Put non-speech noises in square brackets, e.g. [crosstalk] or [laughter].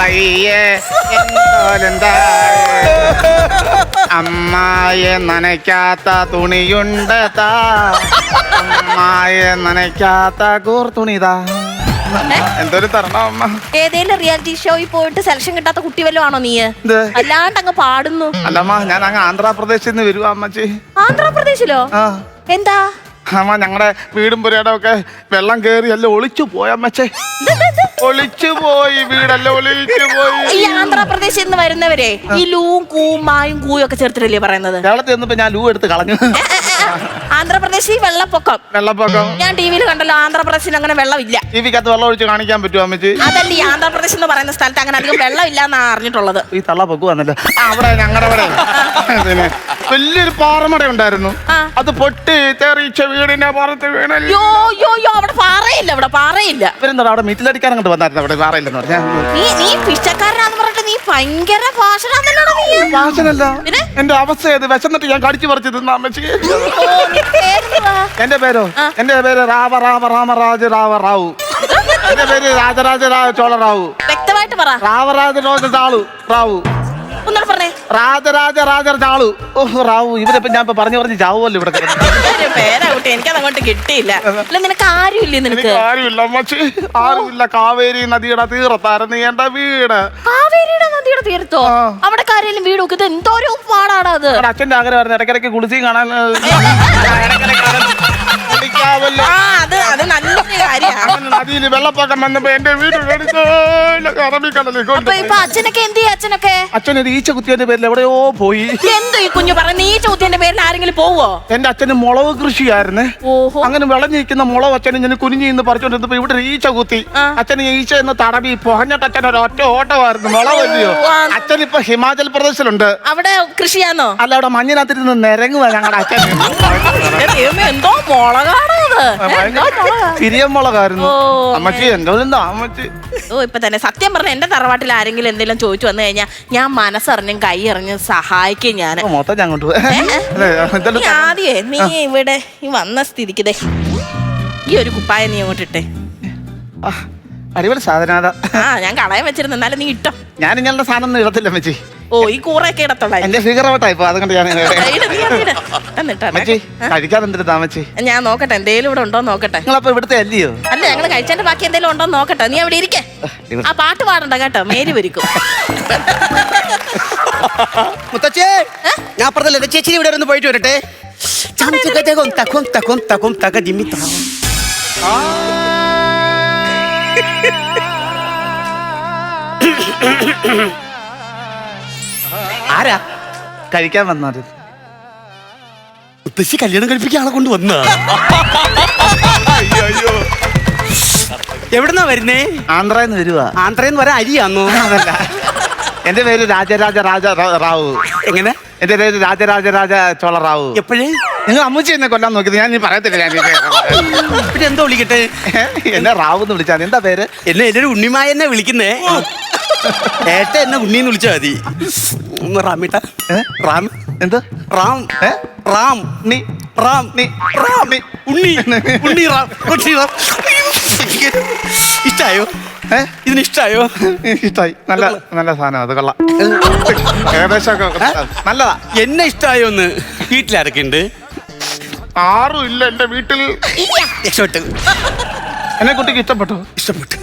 വയ്യേ അമ്മായെ നനയ്ക്കാത്ത തുണിയുണ്ട് താ. അമ്മായെ നനയ്ക്കാത്ത കൂർ എന്തൊരു തരണം അമ്മ. ഏതേലും റിയാലിറ്റി ഷോയിൽ പോയിട്ട് സെലക്ഷൻ കിട്ടാത്ത കുട്ടി വല്ലതും ആണോ നീ? അല്ലാണ്ട് അങ്ങ് പാടുന്നു. അല്ലമ്മ ഞാൻ അങ്ങ് ആന്ധ്രാപ്രദേശിൽ നിന്ന് വരുവാ അമ്മച്ചി. ആന്ധ്രാപ്രദേശിലോ? എന്താ? അമ്മ ഞങ്ങളുടെ വീടും പുരയുടെ ഒക്കെ വെള്ളം കയറി എല്ലാം ഒളിച്ചു പോയി അമ്മച്ചേ. ഒളിച്ചു പോയി വീടല്ല ഒളിച്ചു പോയി ഈ ആന്ധ്രാപ്രദേശിൽ നിന്ന് വരുന്നവരെ ഈ ലൂവും കൂവും മായും കൂയും ഒക്കെ ചേർത്തിട്ടല്ലേ പറയുന്നത്? കേരളത്തിൽ നിന്നപ്പോ ഞാൻ ലൂ എടുത്ത് കളഞ്ഞു. ആന്ധ്രാപ്രദേശിൽ വെള്ളപ്പൊക്കം. വെള്ളപ്പൊക്കം. ഞാൻ ടി വിയിൽ കണ്ടല്ലോ ആന്ധ്രാപ്രദേശിൽ അങ്ങനെ വെള്ളമില്ല. ടി വിക്കകത്ത് വെള്ളം ഒഴിച്ച് കാണിക്കാൻ പറ്റുമോ അമ്മച്ചി? അതല്ല ഈ ആന്ധ്രാപ്രദേശ് എന്ന് പറയുന്ന സ്ഥലത്ത് അങ്ങനെ അധികം വെള്ളമില്ല എന്നാ അറിഞ്ഞിട്ടുള്ളത്. ഈ തള്ള പൊക്കു വന്നല്ലോ. ആ, അവിടെ ഞങ്ങളുടെ അവിടെ. പിന്നെ വലിയൊരു പാറമട ഉണ്ടായിരുന്നു ആ. അത് പൊട്ടി തെറിച്ച വീടിന്റെ പുറത്ത് വീണല്ലോ? യോ യോ. പാറയില്ല ഇവിടെ പാറയില്ല. ഇവരെന്താ അവിടെ മീറ്റിലടിക്കാൻ അങ്ങോട്ട് വന്നായിരുന്നു? അവിടെ പാറയില്ലെന്ന് പറഞ്ഞാൽ നീ നീ പിച്ചക്കാരനാന്ന് പറഞ്ഞിട്ട് നീ ഭയങ്കര ഭാഷണാന്നല്ലോടാ നീ? വാസനല്ല പിന്നെ? എന്റെ അവസ്ഥ ഏത്? വിശന്നിട്ട് ഞാൻ കടിച്ചു പറിച്ചു തിന്നാ അമ്മച്ചി? ഓ, പേരെന്തുവാ? എന്റെ പേരോ. എന്റെ പേര് രാമ രാമ രാമരാജ രാവ റാവു. എന്റെ പേര് രാജരാജ രാവ ചോള റാവു. വ്യക്തമായിട്ട് പറ. രാവരാജ രാജ ചാളു റാവു. ഒന്നുകൂടെ പറഞ്ഞേ. രാജരാജ രാജ ചാളു. ഓഹ് റാവു. ഇവരിപ്പോ ഞാൻ ഇപ്പൊ പറഞ്ഞു പറഞ്ഞ് ചാവുമല്ലോ ഇവിടെ കിടന്ന്. ഒരു പേരാ കുട്ടി. എനിക്കത് അങ്ങോട്ട് കിട്ടിയില്ല. അല്ല നിനക്ക് ആരുമില്ലേ നിനക്ക്? എനിക്ക് ആരുമില്ല അമ്മച്ചി. ആരുമില്ല. കാവേരി നദിയുടെ തീരത്തായിരുന്നു എന്റെ വീട്. കാവേരിയുടെ നദിയുടെ തീരത്തോ? ആ. അവിടെ കാര്യം വീട് നോക്കിയത് എന്തോരം അത്. എന്റെ അച്ഛന്റെ ആഗ്രഹമായിരുന്നു. ഇടയ്ക്കിടയ്ക്ക് കുളിച്ചും കാണാൻ ഇടയ്ക്കിടയ്ക്ക് കാണാൻ. കുളിക്കാവല്ലോ. ആ അത് അത് നല്ലൊരു കാര്യമാണ് നദിയിൽ വെള്ളപ്പൊക്കം വന്നപ്പോ എന്റെ വീട് അറബിക്കടലിൽ അപ്പൊ കൊണ്ട് ഇപ്പൊ അച്ഛനൊക്കെ എന്ത് ചെയ്യും അച്ഛനൊക്കെ? അച്ഛൻ ഒരു ഈച്ച കുത്തിയതിന്റെ പേരിൽ എവിടെയോ പോയി. എന്തോ ഈ കുഞ്ഞു പറയുന്ന? ഈ ചോദ്യന്റെ പേരിൽ ആരെങ്കിലും പോവോ? എന്റെ അച്ഛന് മുളക് കൃഷിയായിരുന്നേ. ഓഹോ. അങ്ങനെ വിളഞ്ഞിരിക്കുന്ന മുളക് അച്ഛൻ ഇങ്ങനെ കുനിഞ്ഞു നിന്ന് പറിച്ചോണ്ടിരുന്നപ്പോ ഇവിടെ ഒരു ഈച്ച കുത്തി. അച്ഛന് ഈച്ച എന്ന് തടവി പൊഹഞ്ഞിട്ട് അച്ഛൻ ഒരു ഒറ്റ ഓട്ടമായിരുന്നു. മുളക് അല്ലയോ. അച്ഛൻ ഇപ്പൊ ഹിമാചൽ പ്രദേശിലുണ്ട്. അവിടെ കൃഷിയാണോ അല്ല അവിടെ മഞ്ഞിനകത്തിരുന്ന് നിരങ്ങുവാ ഞങ്ങളുടെ അച്ഛൻ. എന്തോ മുളകാ? പിരിയം മുളകായിരുന്നു അമ്മച്ചി എന്റെ അമ്മച്ചി. ഓ ഇപ്പൊ തന്നെ സത്യം പറഞ്ഞ എന്റെ തറവാട്ടിൽ ആരെങ്കിലും എന്തെങ്കിലും ചോദിച്ചു വന്നു കഴിഞ്ഞാൽ ഞാൻ മനസ്സറിഞ്ഞും കൈ എറിഞ്ഞും സഹായിക്കും ഞാൻ മൊത്തം ഞാൻ കൊണ്ടുപോയി അല്ലേ, ഇതെല്ലാം നീ ആദ്യേ നീ ഇവിടെ ഈ വന്ന സ്ഥിതിക്ക് ദേ. ഈ ഒരു കുപ്പായ നീ അങ്ങോട്ട് ഇട്ടേ. ആ, അടിപൊളി സാധനം അതാ. ആ ഞാൻ കളയാൻ വെച്ചിരുന്നു. എന്നാലും നീ ഇട്ടോ. ഞാൻ ഇങ്ങനത്തെ സാധനം ഒന്നും ഇടത്തില്ല അമ്മച്ചി. ഓ ഈ കൂറൊക്കെ ഇടത്തുള്ളായിരുന്നു എന്റെ ഫിഗർ ഔട്ടായി ഇപ്പൊ അതുകൊണ്ട് ഞാൻ ഞാൻ നോക്കട്ടെ എന്തേലും ഇവിടെ ഉണ്ടോ നോക്കട്ടെ. നിങ്ങളപ്പോ ഇവിടുത്തെ അല്ലയോ? അല്ല ഞങ്ങൾ കഴിച്ചതിന്റെ ബാക്കി എന്തെങ്കിലും ഉണ്ടോ നോക്കട്ടെ. നീ അവിടെ ഇരിക്കേ. ആ പാട്ട് പാടണ്ട കേട്ടോ മേരി വരിക്കും. മുത്തച്ഛേ ഞാൻ പറഞ്ഞല്ലേ ചേച്ചി ഇവിടെ ഒന്ന് പോയിട്ട് വരട്ടെ? തക്കും തക്കും തക്കും തക ദിമ്മി താവും. ആരാ? കഴിക്കാൻ വന്നത് മുത്തശ്ശി കല്യാണം കഴിപ്പിക്കാൻ ആളെ കൊണ്ട് വന്ന? എവിടുന്നാ വരുന്നേ? ആന്ധ്രന്ന് വരുവാ. ആന്ധ്രന്ന് പറയാൻ അരിയാന്നോ? അതല്ല. എന്റെ പേര് രാജരാജ രാജ റാവു. എങ്ങനെ? എന്റെ പേര് രാജരാജ രാജ ചോള എപ്പോഴേ? നിങ്ങൾ അമ്മച്ചി എന്നെ കൊല്ലാൻ നോക്കിയത്. ഞാൻ ഇനി പറയത്തില്ല ഞാൻ പിന്നെ എന്തോ വിളിക്കട്ടെ? എന്നെ റാവു എന്ന് വിളിച്ചാൽ എന്താ പേര്? എന്നെ എന്റെ ഒരു ഉണ്ണിമായ എന്നെ വിളിക്കുന്നേ. ഏട്ട എന്നെ ഉണ്ണിന്ന് വിളിച്ചാ മതി. റാമിട്ട റാം എന്ത്? റാം. റാം. നീ റാം. നീ റാം. നീ ഉണ്ണി. ഉണ്ണി റാം. ഉണ്ണി റാം. ഇഷ്ടായോ? ഏ? ഇതിന് ഇഷ്ടായോ? ഇഷ്ടായി. നല്ല നല്ല സാധനം അത് കൊള്ളാം. ഏകദേശം [laughs] നല്ലതാ. എന്നെ ഇഷ്ടായോ എന്ന് വീട്ടിലാരൊക്കെ ഉണ്ട്? ആറും ഇല്ല എന്റെ വീട്ടിൽ. രക്ഷപ്പെട്ടു എന്നെ കുട്ടിക്ക് ഇഷ്ടപ്പെട്ടു? ഇഷ്ടപ്പെട്ടു.